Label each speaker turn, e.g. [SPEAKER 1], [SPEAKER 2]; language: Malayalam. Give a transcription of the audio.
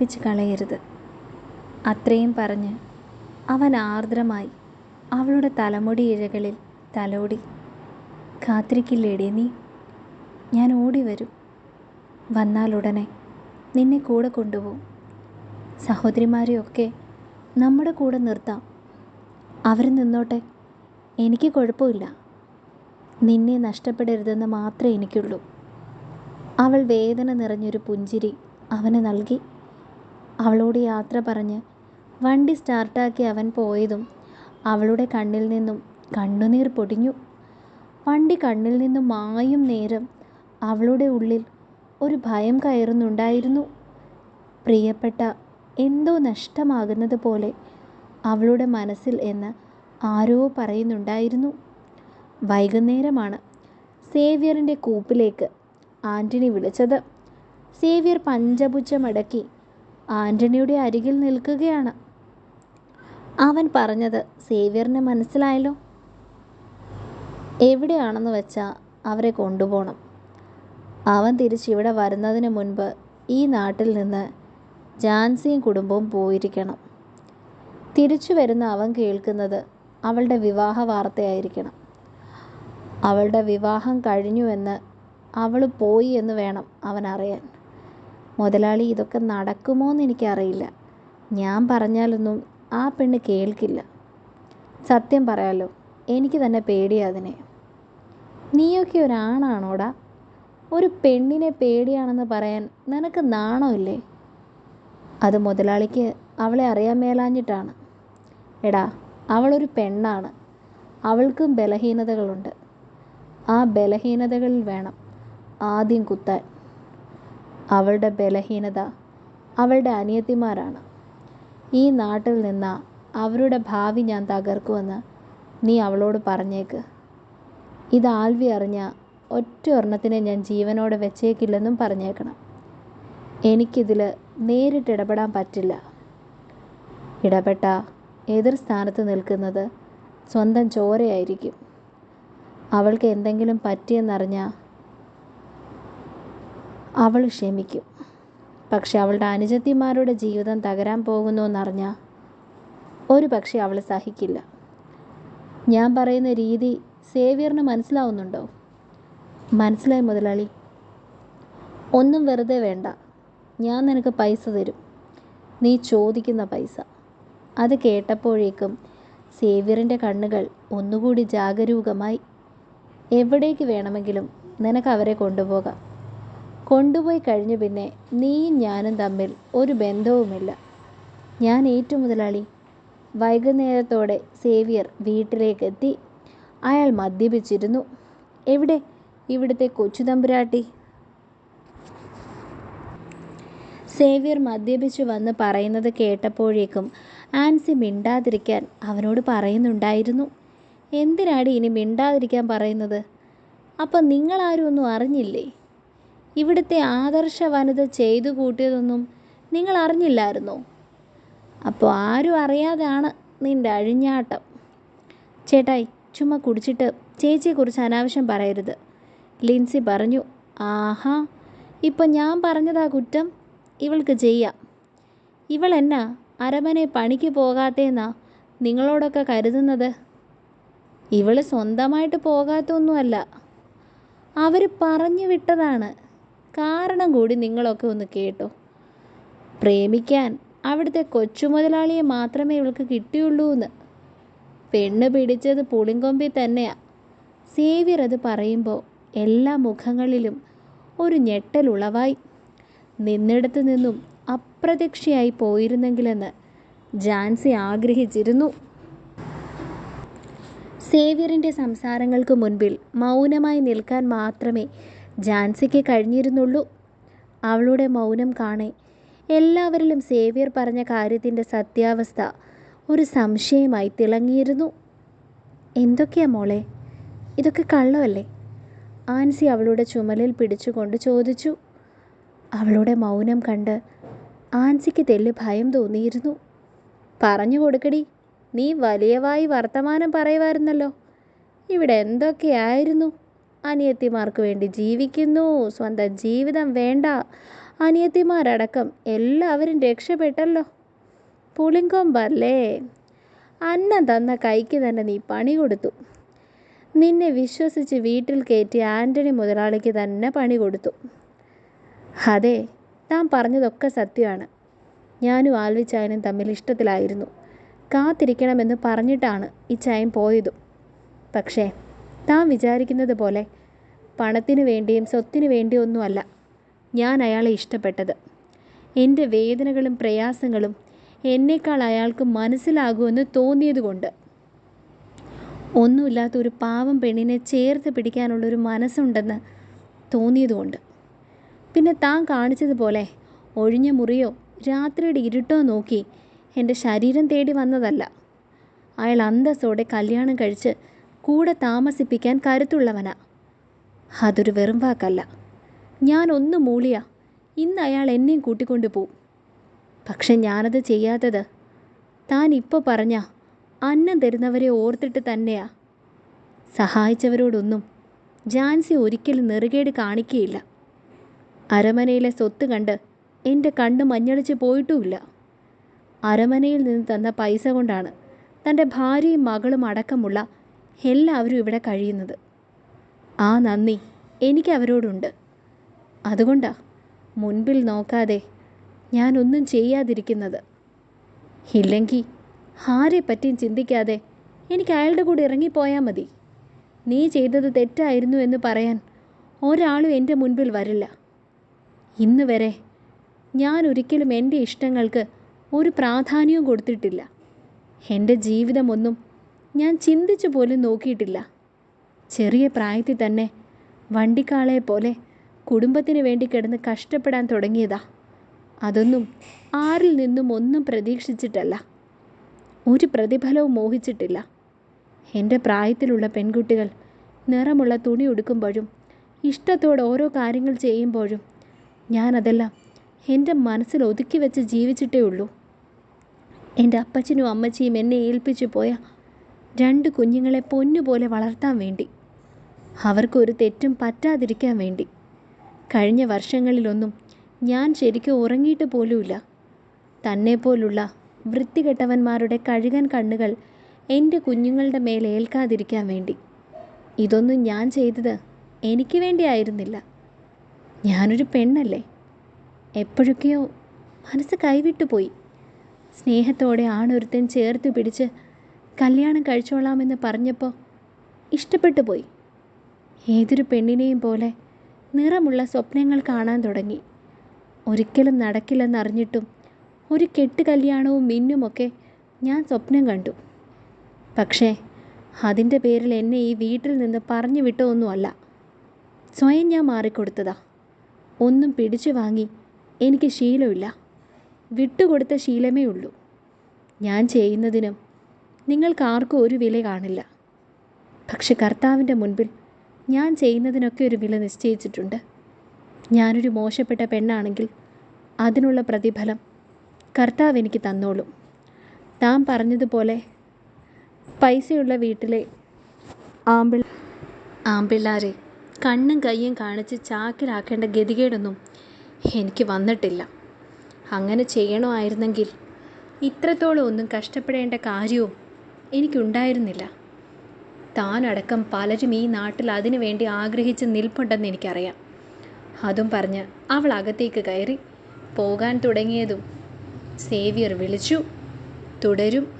[SPEAKER 1] നശിപ്പിച്ച് കളയരുത്. അത്രയും പറഞ്ഞ് അവൻ ആർദ്രമായി അവളുടെ തലമുടി ഇഴകളിൽ തലോടി കാത്തിരിക്കില്ലേടി നീ? ഞാൻ ഓടി വരും. വന്നാലുടനെ നിന്നെ കൂടെ കൊണ്ടുപോകും സഹോദരിമാരെയൊക്കെ നമ്മുടെ കൂടെ നിർത്താം. അവർ നിന്നോട്ടെ എനിക്ക് കുഴപ്പമില്ല. നിന്നെ നഷ്ടപ്പെടരുതെന്ന് മാത്രമേ എനിക്കുള്ളൂ. അവൾ വേദന നിറഞ്ഞൊരു പുഞ്ചിരി അവന് നൽകി. അവളോട് യാത്ര പറഞ്ഞ് വണ്ടി സ്റ്റാർട്ടാക്കി അവൻ പോയതും അവളുടെ കണ്ണിൽ നിന്നും കണ്ണുനീർ പൊടിഞ്ഞു. വണ്ടി കണ്ണിൽ നിന്നും മായും നേരം അവളുടെ ഉള്ളിൽ ഒരു ഭയം കയറുന്നുണ്ടായിരുന്നു. പ്രിയപ്പെട്ട എന്തോ നഷ്ടമാകുന്നത് പോലെ അവളുടെ മനസ്സിൽ എന്ന് ആരോ പറയുന്നുണ്ടായിരുന്നു. വൈകുന്നേരമാണ്. സേവ്യറിന്റെ കൂപ്പിലേക്ക് ആന്റണി വിളിച്ചത്. സേവ്യർ പഞ്ചപുച്ഛമടക്കി ആന്റണിയുടെ അരികിൽ നിൽക്കുകയാണ്. അവൻ പറഞ്ഞത് സേവ്യറിന് മനസ്സിലായല്ലോ. എവിടെയാണെന്ന് വെച്ചാൽ അവരെ കൊണ്ടുപോകണം അവൻ തിരിച്ചിവിടെ വരുന്നതിന് മുൻപ് ഈ നാട്ടിൽ നിന്ന് ജാൻസിയും കുടുംബവും പോയിരിക്കണം. തിരിച്ചു വരുന്ന അവൻ കേൾക്കുന്നത് അവളുടെ വിവാഹ വാർത്തയായിരിക്കണം. അവളുടെ വിവാഹം കഴിഞ്ഞുവെന്ന് അവൾ പോയി എന്ന് വേണം അവൻ അറിയാൻ മുതലാളി ഇതൊക്കെ നടക്കുമോ എന്ന് എനിക്കറിയില്ല. ഞാൻ പറഞ്ഞാലൊന്നും ആ പെണ്ണ് കേൾക്കില്ല. സത്യം പറയാലോ എനിക്ക് തന്നെ പേടിയാ അതിനെ. നീയൊക്കെ ഒരാണാണോടാ? ഒരു പെണ്ണിനെ പേടിയാണെന്ന് പറയാൻ നിനക്ക് നാണമില്ലേ അത് മുതലാളിക്ക് അവളെ അറിയാൻ മേലാഞ്ഞിട്ടാണ്. എടാ അവളൊരു പെണ്ണാണ്. അവൾക്കും ബലഹീനതകളുണ്ട്. ആ ബലഹീനതകളിൽ വേണം ആദ്യം കുത്താൻ. അവളുടെ ബലഹീനത അവളുടെ അനിയത്തിമാരാണ്. ഈ നാട്ടിൽ നിന്ന അവരുടെ ഭാവി ഞാൻ തകർക്കുമെന്ന് നീ അവളോട് പറഞ്ഞേക്ക്. ഇത് ആൽവി അറിഞ്ഞ ഒറ്റ ഒരെണ്ണത്തിനെ ഞാൻ ജീവനോടെ വെച്ചേക്കില്ലെന്നും പറഞ്ഞേക്കണം. എനിക്കിതിൽ നേരിട്ട് ഇടപെടാൻ പറ്റില്ല. ഇടപെട്ട എതിർ സ്ഥാനത്ത് നിൽക്കുന്നത് സ്വന്തം ചോരയായിരിക്കും. അവൾക്ക് എന്തെങ്കിലും പറ്റിയെന്നറിഞ്ഞാൽ അവൾ ക്ഷമിക്കും. പക്ഷെ അവളുടെ അനുജത്തിമാരുടെ ജീവിതം തകരാൻ പോകുന്നു എന്നറിഞ്ഞാൽ ഒരു പക്ഷേ അവൾ സഹിക്കില്ല. ഞാൻ പറയുന്ന രീതി സേവിയറിന് മനസ്സിലാവുന്നുണ്ടോ? മനസ്സിലായി മുതലാളി. ഒന്നും വെറുതെ വേണ്ട. ഞാൻ നിനക്ക് പൈസ തരും. നീ ചോദിക്കുന്ന പൈസ. അത് കേട്ടപ്പോഴേക്കും സേവ്യറിന്റെ കണ്ണുകൾ ഒന്നുകൂടി ജാഗരൂകമായി. എവിടേക്ക് വേണമെങ്കിലും നിനക്ക് അവരെ കൊണ്ടുപോകാം. കൊണ്ടുപോയി കഴിഞ്ഞു പിന്നെ നീയും ഞാനും തമ്മിൽ ഒരു ബന്ധവുമില്ല. ഞാൻ ഏറ്റവും മുതലാളി. വൈകുന്നേരത്തോടെ സേവിയർ വീട്ടിലേക്കെത്തി അയാൾ മദ്യപിച്ചിരുന്നു. എവിടെ? ഇവിടുത്തെ കൊച്ചു തമ്പുരാട്ടി. സേവ്യർ മദ്യപിച്ചു വന്ന് പറയുന്നത് കേട്ടപ്പോഴേക്കും ആൻസി മിണ്ടാതിരിക്കാൻ അവനോട് പറയുന്നുണ്ടായിരുന്നു. എന്തിനാടി ഇനി മിണ്ടാതിരിക്കാൻ പറയുന്നത്? അപ്പം നിങ്ങളാരും ഒന്നും അറിഞ്ഞില്ലേ? ഇവിടുത്തെ ആദർശ വനിത ചെയ്തു കൂട്ടിയതൊന്നും നിങ്ങൾ അറിഞ്ഞില്ലായിരുന്നോ അപ്പോൾ ആരും അറിയാതാണ് നിന്റെ അഴിഞ്ഞാട്ടം. ചേട്ടായി ചുമ്മാ കുടിച്ചിട്ട് ചേച്ചിയെക്കുറിച്ച് അനാവശ്യം പറയരുത്. ലിൻസി പറഞ്ഞു ആഹാ ഇപ്പം ഞാൻ പറഞ്ഞതാ കുറ്റം? ഇവൾക്ക് ചെയ്യാം. ഇവൾ എന്നാ അരമനെ പണിക്ക് പോകാത്തേന്നാ നിങ്ങളോടൊക്കെ കരുതുന്നത്? ഇവൾ സ്വന്തമായിട്ട് പോകാത്തൊന്നുമല്ല. അവർ പറഞ്ഞു വിട്ടതാണ്. കാരണം കൂടി നിങ്ങളൊക്കെ ഒന്ന് കേട്ടോ. പ്രേമിക്കാൻ അവിടുത്തെ കൊച്ചു മുതലാളിയെ മാത്രമേ ഇവൾക്ക് കിട്ടിയുള്ളൂ എന്ന്. പെണ്ണ് പിടിച്ചത് പുളിങ്കൊമ്പിൽ തന്നെയാ. സേവ്യർ അത് പറയുമ്പോൾ എല്ലാ മുഖങ്ങളിലും ഒരു ഞെട്ടൽ ഉളവായി. നിന്നിടത്ത് നിന്നും അപ്രത്യക്ഷയായി പോയിരുന്നെങ്കിലെന്ന് ജാൻസി ആഗ്രഹിച്ചിരുന്നു. സേവ്യറിന്റെ സംസാരങ്ങൾക്ക് മുൻപിൽ മൗനമായി നിൽക്കാൻ മാത്രമേ ജാൻസിക്ക് കഴിഞ്ഞിരുന്നുള്ളൂ. അവളുടെ മൗനം കാണേ. എല്ലാവരിലും സേവ്യർ പറഞ്ഞ കാര്യത്തിന്റെ സത്യാവസ്ഥ ഒരു സംശയമായി തിളങ്ങിയിരുന്നു. എന്തൊക്കെയാ മോളെ? ഇതൊക്കെ കള്ളമല്ലേ? ആൻസി അവളുടെ ചുമലിൽ പിടിച്ചുകൊണ്ട് ചോദിച്ചു. അവളുടെ മൗനം കണ്ട് ആൻസിക്ക് തെല്ല് ഭയം തോന്നിയിരുന്നു. പറഞ്ഞു കൊടുക്കടി നീ വലിയവായി വർത്തമാനം പറയുമായിരുന്നല്ലോ ഇവിടെ എന്തൊക്കെയായിരുന്നു? അനിയത്തിമാർക്ക് വേണ്ടി ജീവിക്കുന്നു. സ്വന്തം ജീവിതം വേണ്ട. അനിയത്തിമാരടക്കം എല്ലാവരും രക്ഷപ്പെട്ടല്ലോ. പുളിങ്കൊമ്പല്ലേ? അന്നം തന്ന കൈക്ക് തന്നെ നീ പണി കൊടുത്തു. നിന്നെ വിശ്വസിച്ച് വീട്ടിൽ കയറ്റി ആന്റണി മുതലാളിക്ക് തന്നെ പണി കൊടുത്തു. അതെ താൻ പറഞ്ഞതൊക്കെ സത്യമാണ്. ഞാനും ആൽവിച്ചായനും തമ്മിൽ ഇഷ്ടത്തിലായിരുന്നു. കാത്തിരിക്കണമെന്ന് പറഞ്ഞിട്ടാണ് ഈ ചായം പോയതും. പക്ഷേ താൻ വിചാരിക്കുന്നത് പോലെ പണത്തിനു വേണ്ടിയും സ്വത്തിനു വേണ്ടിയും ഒന്നുമല്ല ഞാൻ അയാളെ ഇഷ്ടപ്പെട്ടത്. എന്റെ വേദനകളും പ്രയാസങ്ങളും എന്നേക്കാൾ അയാൾക്ക് മനസ്സിലാകുമെന്ന് തോന്നിയതുകൊണ്ട്. ഒന്നുമില്ലാത്ത ഒരു പാവം പെണ്ണിനെ ചേർത്ത് പിടിക്കാനുള്ളൊരു മനസ്സുണ്ടെന്ന് തോന്നിയതുകൊണ്ട്. പിന്നെ താൻ കാണിച്ചതുപോലെ ഒഴിഞ്ഞ മുറിയോ രാത്രിയുടെ ഇരുട്ടോ നോക്കി എന്റെ ശരീരം തേടി വന്നതല്ല. അയാൾ അന്തസ്സോടെ കല്യാണം കഴിച്ച് കൂടെ താമസിപ്പിക്കാൻ കരുത്തുള്ളവനാ. അതൊരു വെറും വാക്കല്ല. ഞാൻ ഒന്ന് മൂളിയാ. ഇന്ന് അയാൾ എന്നെയും കൂട്ടിക്കൊണ്ടു പോവും. പക്ഷെ ഞാനത് ചെയ്യാത്തത് താൻ ഇപ്പോൾ പറഞ്ഞ അന്നം തരുന്നവരെ ഓർത്തിട്ട് തന്നെയാ. സഹായിച്ചവരോടൊന്നും ജാൻസി ഒരിക്കലും നെറുകേട് കാണിക്കുകയില്ല അരമനയിലെ സ്വത്ത് കണ്ട് എന്റെ കണ്ണ് മഞ്ഞളിച്ച് പോയിട്ടുമില്ല. അരമനയിൽ നിന്ന് തന്ന പൈസ കൊണ്ടാണ് തന്റെ ഭാര്യയും മകളും അടക്കമുള്ള എല്ലാവരും ഇവിടെ കഴിയുന്നത്. ആ നന്ദി എനിക്ക് അവരോടുണ്ട്. അതുകൊണ്ടാ മുൻപിൽ നോക്കാതെ ഞാനൊന്നും ചെയ്യാതിരിക്കുന്നത്. ഇല്ലെങ്കിൽ ആരെ പറ്റിയും ചിന്തിക്കാതെ എനിക്ക് അയാളുടെ കൂടെ ഇറങ്ങിപ്പോയാൽ മതി. നീ ചെയ്തത് തെറ്റായിരുന്നു എന്ന് പറയാൻ ഒരാളും എന്റെ മുൻപിൽ വരില്ല. ഇന്ന് വരെ ഞാൻ ഒരിക്കലും എന്റെ ഇഷ്ടങ്ങൾക്ക് ഒരു പ്രാധാന്യവും കൊടുത്തിട്ടില്ല. എന്റെ ജീവിതമൊന്നും ഞാൻ ചിന്തിച്ചു പോലും നോക്കിയിട്ടില്ല. ചെറിയ പ്രായത്തിൽ തന്നെ വണ്ടിക്കാളെ പോലെ കുടുംബത്തിന് വേണ്ടി കിടന്ന് കഷ്ടപ്പെടാൻ തുടങ്ങിയതാ. അതൊന്നും ആരിൽ നിന്നും ഒന്നും പ്രതീക്ഷിച്ചിട്ടല്ല. ഒരു പ്രതിഫലവും മോഹിച്ചിട്ടില്ല. എന്റെ പ്രായത്തിലുള്ള പെൺകുട്ടികൾ നിറമുള്ള തുണി ഉടുക്കുമ്പോഴും ഇഷ്ടത്തോടെ ഓരോ കാര്യങ്ങൾ ചെയ്യുമ്പോഴും ഞാനതെല്ലാം എന്റെ മനസ്സിൽ ഒതുക്കി വെച്ച് ജീവിച്ചിട്ടേ ഉള്ളൂ എന്റെ അപ്പച്ചനും അമ്മച്ചിയും എന്നെ ഏൽപ്പിച്ചു പോയ രണ്ട് കുഞ്ഞുങ്ങളെ പൊന്നുപോലെ വളർത്താൻ വേണ്ടി. അവർക്കൊരു തെറ്റും പറ്റാതിരിക്കാൻ വേണ്ടി. കഴിഞ്ഞ വർഷങ്ങളിലൊന്നും ഞാൻ ശരിക്കും ഉറങ്ങിയിട്ട് പോലുമില്ല. തന്നെ പോലുള്ള വൃത്തികെട്ടവന്മാരുടെ കഴുകൻ കണ്ണുകൾ എന്റെ കുഞ്ഞുങ്ങളുടെ മേലെ ഏൽക്കാതിരിക്കാൻ വേണ്ടി. ഇതൊന്നും ഞാൻ ചെയ്തത് എനിക്ക് വേണ്ടിയായിരുന്നില്ല. ഞാനൊരു പെണ്ണല്ലേ? എപ്പോഴൊക്കെയോ മനസ്സ് കൈവിട്ടുപോയി. സ്നേഹത്തോടെ ആണൊരുത്തൻ ചേർത്ത് പിടിച്ച് കല്യാണം കഴിച്ചോളാമെന്ന് പറഞ്ഞപ്പോൾ ഇഷ്ടപ്പെട്ടു പോയി. ഏതൊരു പെണ്ണിനെയും പോലെ നിറമുള്ള സ്വപ്നങ്ങൾ കാണാൻ തുടങ്ങി. ഒരിക്കലും നടക്കില്ലെന്നറിഞ്ഞിട്ടും ഒരു കെട്ട് കല്യാണവും മിന്നുമൊക്കെ ഞാൻ സ്വപ്നം കണ്ടു. പക്ഷേ അതിന്റെ പേരിൽ എന്നെ ഈ വീട്ടിൽ നിന്ന് പറഞ്ഞു വിട്ടതൊന്നുമല്ല. സ്വയം ഞാൻ മാറിക്കൊടുത്തതാ. ഒന്നും പിടിച്ചു വാങ്ങി എനിക്ക് ശീലമില്ല. വിട്ടുകൊടുത്ത ശീലമേ ഉള്ളൂ. ഞാൻ ചെയ്യുന്നതിനും നിങ്ങൾക്കാർക്കും ഒരു വില കാണില്ല. പക്ഷെ കർത്താവിന്റെ മുൻപിൽ ഞാൻ ചെയ്യുന്നതിനൊക്കെ ഒരു വില നിശ്ചയിച്ചിട്ടുണ്ട്. ഞാനൊരു മോശപ്പെട്ട പെണ്ണാണെങ്കിൽ അതിനുള്ള പ്രതിഫലം കർത്താവ് എനിക്ക് തന്നോളും. താൻ പറഞ്ഞതുപോലെ പൈസയുള്ള വീട്ടിലെ ആമ്പിൾ ആമ്പിള്ളാരെ കണ്ണും കയ്യും കാണിച്ച് ചാക്കിലാക്കേണ്ട ഗതികേടൊന്നും എനിക്ക് വന്നിട്ടില്ല. അങ്ങനെ ചെയ്യണമായിരുന്നെങ്കിൽ ഇത്രത്തോളം ഒന്നും കഷ്ടപ്പെടേണ്ട കാര്യവും എനിക്കുണ്ടായിരുന്നില്ല. താനടക്കം പലരും ഈ നാട്ടിൽ അതിനു വേണ്ടി ആഗ്രഹിച്ച് നിൽപ്പുണ്ടെന്ന് എനിക്കറിയാം. അതും പറഞ്ഞ് അവൾ അകത്തേക്ക് കയറി പോകാൻ തുടങ്ങിയതും സേവിയർ വിളിച്ചു തുടരും